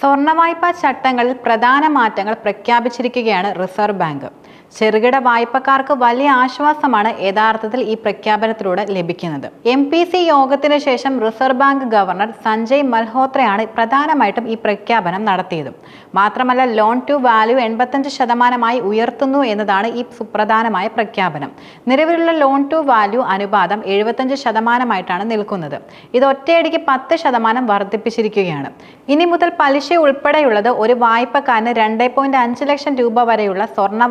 സ്വർണ വായ്പാ ചട്ടങ്ങളിൽ പ്രധാന മാറ്റങ്ങൾ പ്രഖ്യാപിച്ചിരിക്കുകയാണ് റിസർവ് ബാങ്ക്. ചെറുകിട വായ്പക്കാർക്ക് വലിയ ആശ്വാസമാണ് യഥാർത്ഥത്തിൽ ഈ പ്രഖ്യാപനത്തിലൂടെ ലഭിക്കുന്നത്. എം പി സി യോഗത്തിന് ശേഷം റിസർവ് ബാങ്ക് ഗവർണർ സഞ്ജയ് മൽഹോത്രയാണ് പ്രധാനമായിട്ടും ഈ പ്രഖ്യാപനം നടത്തിയത്. മാത്രമല്ല ലോൺ ടു വാല്യൂ എൺപത്തഞ്ച് ശതമാനമായി ഉയർത്തുന്നു എന്നതാണ് ഈ സുപ്രധാനമായ പ്രഖ്യാപനം. നിലവിലുള്ള ലോൺ ടു വാല്യൂ അനുപാതം എഴുപത്തഞ്ച് ശതമാനമായിട്ടാണ് നിൽക്കുന്നത്. ഇത് ഒറ്റയടിക്ക് പത്ത് ശതമാനം വർദ്ധിപ്പിച്ചിരിക്കുകയാണ്. ഇനി മുതൽ പലിശ ഉൾപ്പെടെയുള്ളത് ഒരു വായ്പക്കാരന് രണ്ട് ലക്ഷം രൂപ വരെയുള്ള സ്വർണ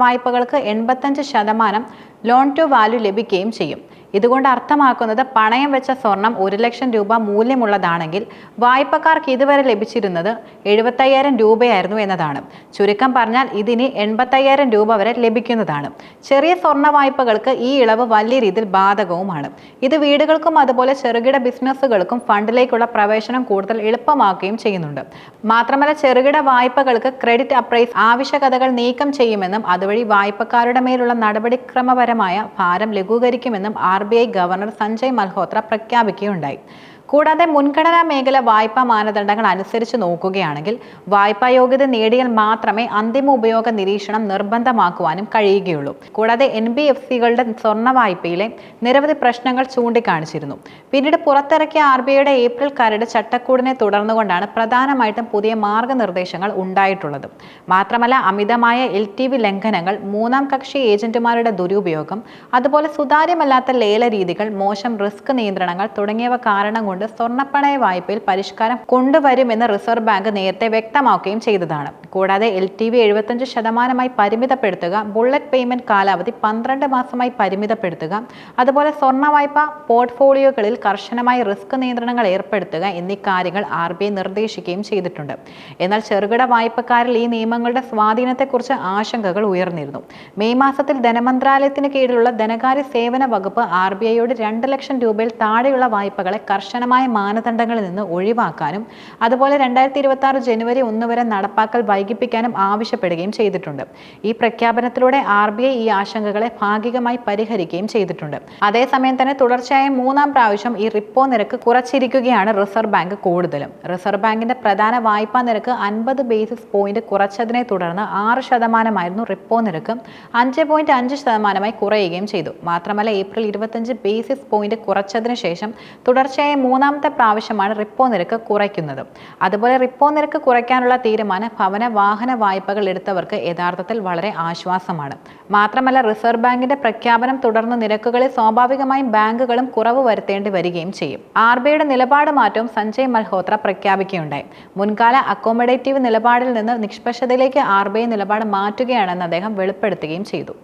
എൺപത്തഞ്ച് ശതമാനം ലോൺ ടു വാല്യൂ ലഭിക്കുകയും ചെയ്യും. ഇതുകൊണ്ട് അർത്ഥമാക്കുന്നത് പണയം വെച്ച സ്വർണം ഒരു ലക്ഷം രൂപ മൂല്യമുള്ളതാണെങ്കിൽ വായ്പക്കാർക്ക് ഇതുവരെ ലഭിച്ചിരുന്നത് എഴുപത്തയ്യായിരം രൂപയായിരുന്നു എന്നതാണ്. ചുരുക്കം പറഞ്ഞാൽ ഇതിന് എൺപത്തയ്യായിരം രൂപ വരെ ലഭിക്കുന്നതാണ്. ചെറിയ സ്വർണ വായ്പകൾക്ക് ഈ ഇളവ് വലിയ രീതിയിൽ ബാധകവുമാണ്. ഇത് വീടുകൾക്കും അതുപോലെ ചെറുകിട ബിസിനസ്സുകൾക്കും ഫണ്ടിലേക്കുള്ള പ്രവേശനം കൂടുതൽ എളുപ്പമാക്കുകയും ചെയ്യുന്നുണ്ട്. മാത്രമല്ല ചെറുകിട വായ്പകൾക്ക് ക്രെഡിറ്റ് അപ്രൈസ് ആവശ്യകതകൾ നീക്കം ചെയ്യുമെന്നും അതുവഴി വായ്പക്കാരുടെ മേലുള്ള നടപടിക്രമപരമായ ഭാരം ലഘൂകരിക്കുമെന്നും ആർ ഗവർണർ സഞ്ജയ് മൽഹോത്ര പ്രഖ്യാപിക്കുകയുണ്ടായി. കൂടാതെ മുൻഗണനാ മേഖല വായ്പാ മാനദണ്ഡങ്ങൾ അനുസരിച്ച് നോക്കുകയാണെങ്കിൽ വായ്പാ യോഗ്യത നേടിയാൽ മാത്രമേ അന്തിമ ഉപയോഗ നിരീക്ഷണം നിർബന്ധമാക്കുവാനും കഴിയുകയുള്ളൂ. കൂടാതെ എൻ ബി എഫ് സികളുടെ സ്വർണ വായ്പയിലെ നിരവധി പ്രശ്നങ്ങൾ ചൂണ്ടിക്കാണിച്ചിരുന്നു. പിന്നീട് പുറത്തിറക്കിയ ആർ ബി ഐയുടെ ഏപ്രിൽ കരട് ചട്ടക്കൂടിനെ തുടർന്നുകൊണ്ടാണ് പ്രധാനമായിട്ടും പുതിയ മാർഗനിർദ്ദേശങ്ങൾ ഉണ്ടായിട്ടുള്ളത്. മാത്രമല്ല അമിതമായ എൽ ടി വി ലംഘനങ്ങൾ മൂന്നാം കക്ഷി ഏജന്റുമാരുടെ ദുരുപയോഗം അതുപോലെ സുതാര്യമല്ലാത്ത ലേല രീതികൾ മോശം റിസ്ക് നിയന്ത്രണങ്ങൾ തുടങ്ങിയവ കാരണം കൊണ്ട് സ്വർണപ്പണയ വായ്പയിൽ പരിഷ്കാരം കൊണ്ടുവരുമെന്ന് റിസർവ് ബാങ്ക് നേരത്തെ വ്യക്തമാക്കുകയും ചെയ്തതാണ്. കൂടാതെ എൽ ടി വി എഴുപത്തഞ്ച് ശതമാനമായി പരിമിതപ്പെടുത്തുക ബുള്ളറ്റ് പേയ്മെന്റ് കാലാവധി പന്ത്രണ്ട് മാസമായി പരിമിതപ്പെടുത്തുക അതുപോലെ സ്വർണ വായ്പ പോർട്ട്ഫോളിയോകളിൽ കർശനമായി റിസ്ക് നിയന്ത്രണങ്ങൾ ഏർപ്പെടുത്തുക എന്നീ കാര്യങ്ങൾ ആർ ബി ഐ നിർദ്ദേശിക്കുകയും ചെയ്തിട്ടുണ്ട്. എന്നാൽ ചെറുകിട വായ്പക്കാരിൽ ഈ നിയമങ്ങളുടെ സ്വാധീനത്തെക്കുറിച്ച് ആശങ്കകൾ ഉയർന്നിരുന്നു. മെയ് മാസത്തിൽ ധനമന്ത്രാലയത്തിന് കീഴിലുള്ള ധനകാര്യ സേവന വകുപ്പ് ആർ ബി ഐയോട് രണ്ട് ലക്ഷം രൂപയിൽ താഴെയുള്ള വായ്പകളെ കർശനമായ മാനദണ്ഡങ്ങളിൽ നിന്ന് ഒഴിവാക്കാനും അതുപോലെ രണ്ടായിരത്തി ഇരുപത്തി ആറ് ജനുവരി ഒന്ന് വരെ നടപ്പാക്കൽ വൈകിപ്പിക്കാനും ആവശ്യപ്പെടുകയും ചെയ്തിട്ടുണ്ട്. ഈ പ്രഖ്യാപനത്തിലൂടെ ആർ ബി ഐ ഈ ആശങ്കകളെ ഭാഗികമായി പരിഹരിക്കുകയും ചെയ്തിട്ടുണ്ട്. അതേസമയം തന്നെ തുടർച്ചയായ മൂന്നാം പ്രാവശ്യം ഈ റിപ്പോ നിരക്ക് കുറച്ചിരിക്കുകയാണ് റിസർവ് ബാങ്ക് കൂടുതലും. റിസർവ് ബാങ്കിന്റെ പ്രധാന വായ്പാ നിരക്ക് അൻപത് ബേസിസ് പോയിന്റ് കുറച്ചതിനെ തുടർന്ന് ആറ് ശതമാനമായിരുന്നു റിപ്പോ നിരക്ക് അഞ്ച് പോയിന്റ് അഞ്ച് ശതമാനമായി കുറയുകയും ചെയ്തു. മാത്രമല്ല ഏപ്രിൽ ഇരുപത്തഞ്ച് ബേസിസ് പോയിന്റ് കുറച്ചതിനു ശേഷം തുടർച്ചയായ മൂന്നാമത്തെ പ്രാവശ്യമാണ് റിപ്പോ നിരക്ക് കുറയ്ക്കുന്നത്. അതുപോലെ റിപ്പോ നിരക്ക് കുറയ്ക്കാനുള്ള തീരുമാനം ഭവന വാഹന വായ്പകൾ എടുത്തവർക്ക് യഥാർത്ഥത്തിൽ വളരെ ആശ്വാസമാണ്. മാത്രമല്ല റിസർവ് ബാങ്കിന്റെ പ്രഖ്യാപനം തുടർന്ന് നിരക്കുകളിൽ സ്വാഭാവികമായും ബാങ്കുകളും കുറവ് വരുത്തേണ്ടി വരികയും ചെയ്യും. ആർ ബിഐയുടെ നിലപാട് മാറ്റവും സഞ്ജയ് മൽഹോത്ര പ്രഖ്യാപിക്കുകയുണ്ടായി. മുൻകാല അക്കോമഡേറ്റീവ് നിലപാടിൽ നിന്ന് നിഷ്പക്ഷതയിലേക്ക് ആർ ബി ഐ നിലപാട് മാറ്റുകയാണെന്ന് അദ്ദേഹം വെളിപ്പെടുത്തുകയും ചെയ്തു.